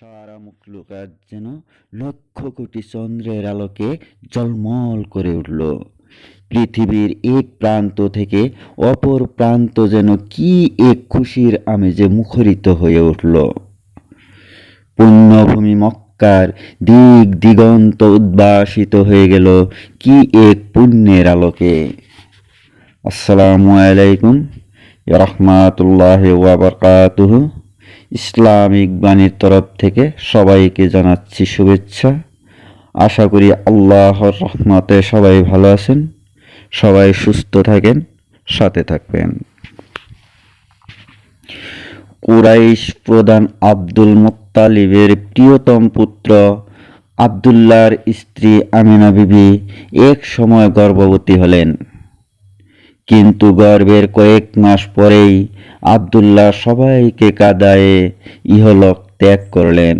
সারা মুখলুকাত যেন লক্ষ কোটি চন্দ্রের আলোকে জলমল করে উঠল। পৃথিবীর এক প্রান্ত থেকে অপর প্রান্ত যেন কি এক খুশির আমেজে মুখরিত হয়ে উঠল। পুণ্যভূমি মক্কার দিক দিগন্ত উদ্ভাসিত হয়ে গেল কি এক পুণ্যের আলোকে। আসসালামু আলাইকুম রহমাতুল্লাহ ওয়াবারকাতুহ ইসলামিক বাণীর তরফ থেকে সবাইকে জানাচ্ছি শুভেচ্ছা। আশা করি আল্লাহর রহমতে সবাই ভালো আছেন, সবাই সুস্থ থাকেন, সাথে থাকবেন। কুরাইশ প্রধান আব্দুল মোত্তালিবের প্রিয়তম পুত্র আবদুল্লাহর স্ত্রী আমিনা বিবি এক সময় গর্ভবতী হলেন। কিন্তু গর্ভের কয়েক মাস পরেই আবদুল্লাহ সবাইকে কাদায়ে ইহলোক ত্যাগ করলেন।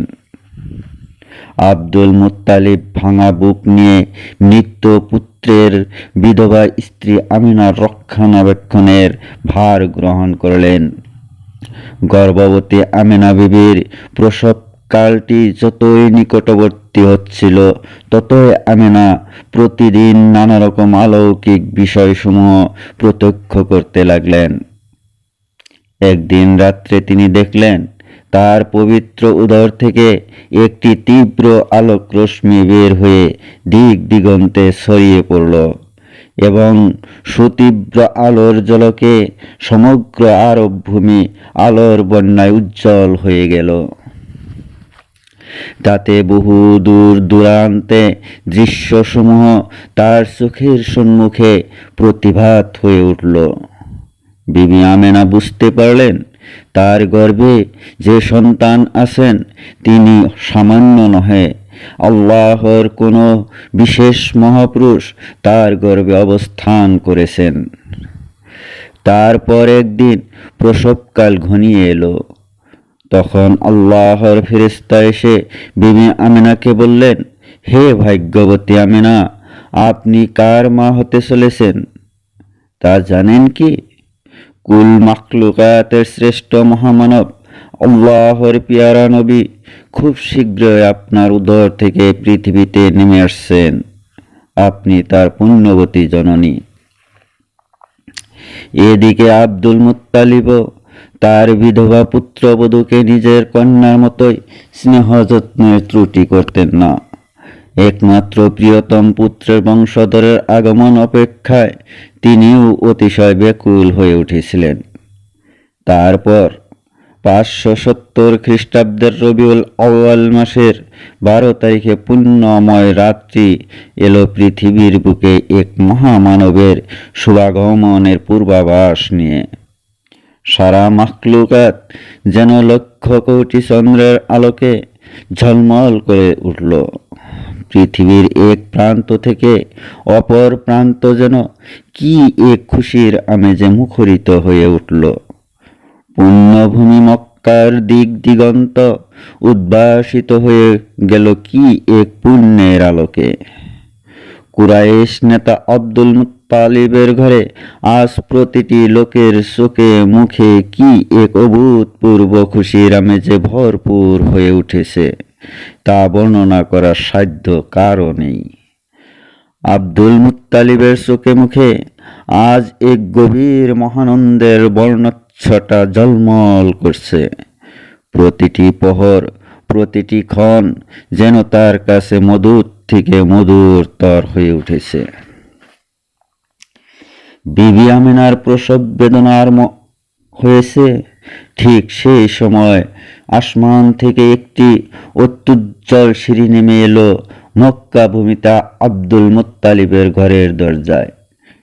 আব্দুল মুত্তালিব ভাঙা বুক নিয়ে মৃত্যু পুত্রের বিধবা স্ত্রী আমিনার রক্ষণাবেক্ষণের ভার গ্রহণ করলেন। গর্ভবতী আমিনা বিবির প্রসব কালটি যতই নিকটবর্তী হচ্ছিল, ততই আমিনা প্রতিদিন নানা রকম অলৌকিক বিষয়সমূহ প্রত্যক্ষ করতে লাগলেন। একদিন রাত্রে তিনি দেখলেন, তার পবিত্র উদর থেকে একটি তীব্র আলোক রশ্মি বের হয়ে দিক দিগন্তে ছড়িয়ে পড়ল এবং সুতীব্র আলোর জলকে সমগ্র আরব ভূমি আলোর বন্যায় উজ্জ্বল হয়ে গেল। তাতে বহু দূর দূরান্তে দৃশ্যসমূহ তার চোখের সম্মুখে প্রতিভাত হয়ে উঠল। বিবি আমেনা বুঝতে পারলেন, তার গর্ভে যে সন্তান আছেন তিনি সামান্য নহে। আল্লাহর কোনো বিশেষ মহাপুরুষ তার গর্ভে অবস্থান করেছেন। তারপর একদিন প্রসবকাল ঘনিয়ে এলো। তখন আল্লাহর ফেরেস্তা এসে বিবি আমিনাকে বললেন, হে ভাগ্যবতী আমিনা, আপনি কার মা হতে চলেছেন? তা জানেন কি? কুল মাকলুকাতের শ্রেষ্ঠ মহামানব, আল্লাহর পিয়ারা নবী খুব শীঘ্রই আপনার উদর থেকে পৃথিবীতে নেমে আসছেন। আপনি তার পুণ্যবতী জননী। এদিকে আব্দুল মুত্তালিবও তার বিধবা পুত্রবধূকে নিজের কন্যার মতোই স্নেহ যত্নের ত্রুটি করতেন না। একমাত্র প্রিয়তম পুত্রের বংশধরের আগমন অপেক্ষায় তিনিও অতিশয় ব্যাকুল হয়ে উঠেছিলেন। তারপর পাঁচশো সত্তর খ্রিস্টাব্দের রবিউল আউয়াল মাসের বারো তারিখে পুণ্যময় রাত্রি এলো পৃথিবীর বুকে এক মহামানবের শুভাগমনের পূর্বাভাস নিয়ে। সারা মাকলুকাত যেন লক্ষ কোটি চন্দ্রের আলোকে ঝলমল করে উঠল। পৃথিবীর এক প্রান্ত থেকে অপর প্রান্ত যেন কি এক খুশির আমেজে মুখরিত হয়ে উঠল। পুণ্যভূমি মক্কার দিক দিগন্ত উদ্ভাসিত হয়ে গেল কি এক পুণ্যের আলোকে। কুরাইশ নেতা আব্দুল মুত্তালিবের ঘরে, আজ প্রতিটি লোকের চোখে মুখে কি এক অভূতপূর্ব খুশির আমেজে ভরপুর হয়ে উঠেছে, তা বর্ণনা করার সাধ্য কারও নেই। আব্দুল মুত্তালিবের চোখে মুখে, আজ এক গভীর মহানন্দের বর্ণচ্ছটা জলমল করছে। প্রতিটি প্রহর, প্রতিটি ক্ষণ যেন তার কাছে মধুর থেকে মধুর তর হয়ে উঠেছে। বিবি আমিনার প্রসব বেদনার হয়েছে। ঠিক সেই সময় আসমান থেকে একটি অত্যুজ্জ্বল সিঁড়ি নেমে এলো মক্কা ভূমিতা আব্দুল মুত্তালিবের ঘরের দরজায়।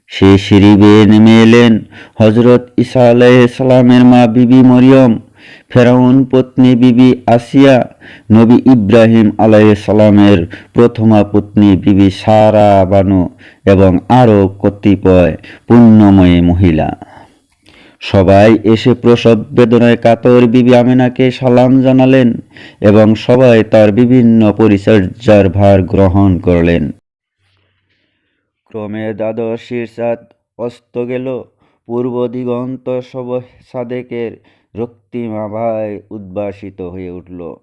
সে সিঁড়ি বেয়ে নেমে এলেন হজরত ইসা আলাইসালামের মা বিবি মরিয়ম। ফেরাউন পত্নী বিবি আসিয়া নবী ইব্রাহিম সালামের প্রথমা পত্নী বিবি সারা বানু এবং আরও কতিপয় পুণ্যময়ী মহিলা। সবাই এসে প্রসব বেদনায় কাতর বিবি আমিনাকে সালাম জানালেন এবং সবাই তার বিভিন্ন পরিচর্যার ভার গ্রহণ করলেন। ক্রমে দ্বাদশ শীর্ষাদ অস্ত গেল। পূর্ব দিগন্ত সব সাদেকের রক্তিমাভায় উদ্ভাসিত হয়ে উঠল।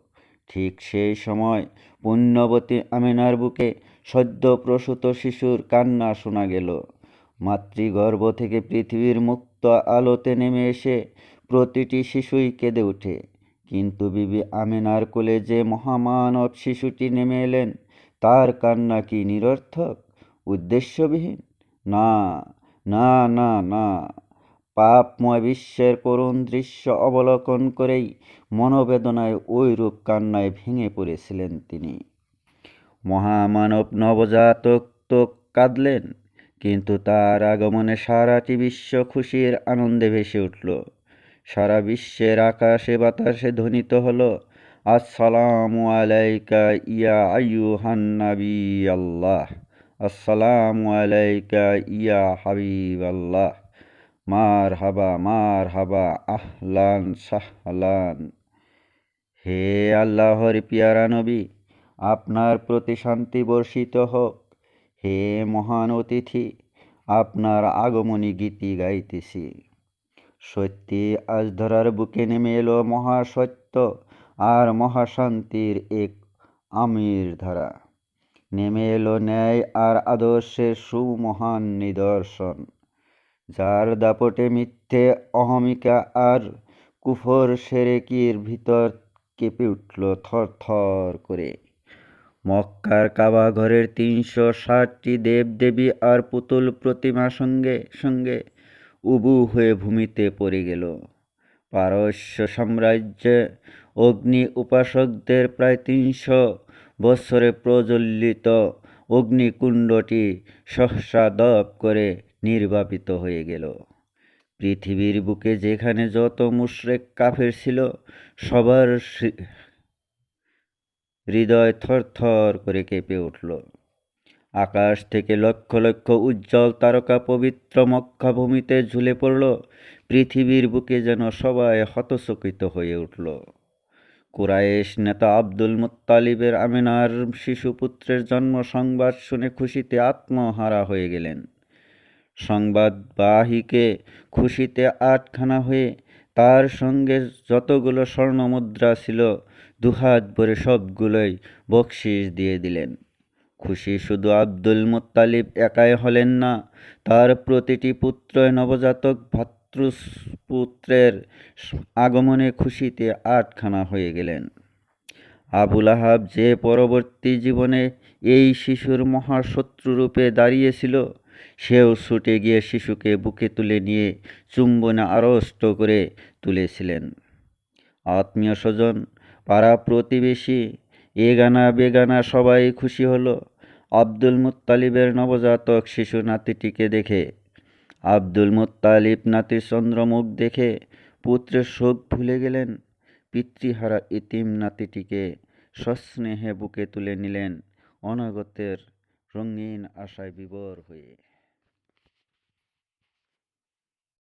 ঠিক সেই সময় পুণ্যবতী আমিনার বুকে সদ্য প্রসূত শিশুর কান্না শোনা গেল। মাতৃগর্ভ থেকে পৃথিবীর মুক্ত আলোতে নেমে এসে প্রতিটি শিশুই কেঁদে ওঠে। কিন্তু বিবি আমিনার কোলে যে মহামানব শিশুটি নেমে এলেন, তার কান্না কি নিরর্থক, উদ্দেশ্যবিহীন? না না না না। পাপময় বিশ্বের করুণ দৃশ্য অবলোকন করেই মনোবেদনায় ওইরূপ কান্নায় ভেঙে পড়েছিলেন তিনি। মহামানব নবজাতক তো কাঁদলেন, কিন্তু তার আগমনে সারাটি বিশ্ব খুশির আনন্দে ভেসে উঠল। সারা বিশ্বের আকাশে বাতাসে ধ্বনিত হলো, আসসালামু আলাইকা ইয়া আইয়ুহান হান্নাবি আল্লাহ, আসসালামু আলাইকা ইয়া হাবিব আল্লাহ মার হাবা মার হাবা আহলান সাহলান। হে আল্লাহর পিয়ারা নবী, আপনার প্রতি শান্তি বর্ষিত হোক। হে মহান অতিথি, আপনার আগমনী গীতি গাইতেছি। সত্যি আজ ধরার বুকে নেমে এলো মহাসত্য আর মহাশান্তির এক আমির ধারা। নেমে এলো ন্যায় আর আদর্শের সুমহান নিদর্শন। যার দাপটে মিথ্যে অহমিকা আর কুফর সেরেকির ভিতর কেঁপে উঠল থর থর করে। মক্কার কাবা ঘরের তিনশো ষাটটি দেবদেবী আর পুতুল প্রতিমা সঙ্গে সঙ্গে উবু হয়ে ভূমিতে পড়ে গেল। পারস্য সাম্রাজ্যে অগ্নি উপাসকদের প্রায় তিনশো বৎসরে প্রজ্বলিত অগ্নিকুণ্ডটি সহসা দপ করে নির্বাপিত হয়ে গেল। পৃথিবীর বুকে যেখানে যত মুশরেক কাফের ছিল, সবার হৃদয় থরথর করে কেঁপে উঠল। আকাশ থেকে লক্ষ লক্ষ উজ্জ্বল তারকা পবিত্র মক্কা ভূমিতে ঝুলে পড়ল। পৃথিবীর বুকে যেন সবাই হতচকিত হয়ে উঠল। কুরায়েশ নেতা আব্দুল মুত্তালিবের আমিনার শিশুপুত্রের জন্ম সংবাদ শুনে খুশিতে আত্মহারা হয়ে গেলেন। সংবাদবাহীকে খুশিতে আটখানা হয়ে, তার সঙ্গে যতগুলো স্বর্ণমুদ্রা ছিল, দুহাত ভরে সবগুলোই বকশিস দিয়ে দিলেন। খুশি শুধু আব্দুল মুত্তালিব একাই হলেন না, তার প্রতিটি পুত্র নবজাতক ভাতৃপুত্রের আগমনে খুশিতে আটখানা হয়ে গেলেন। আবুল আহাব যে পরবর্তী জীবনে এই শিশুর মহাশত্রুরূপে দাঁড়িয়েছিল সেও ছুটে গিয়ে শিশুকে বুকে তুলে নিয়ে চুম্বনে আড়ষ্ট করে তুলেছিলেন। আত্মীয় স্বজন, পাড়া প্রতিবেশী এগানা বেগানা সবাই খুশি হলো। আব্দুল মুত্তালিবের নবজাতক শিশু নাতিটিকে দেখে, আব্দুল মুত্তালিব নাতির চন্দ্রমুখ দেখে পুত্রের শোক ভুলে গেলেন। পিতৃহারা ইতিম নাতিটিকে সস্নেহে বুকে তুলে নিলেন। অনাগতের রঙিন আশায় বিবর হয়ে।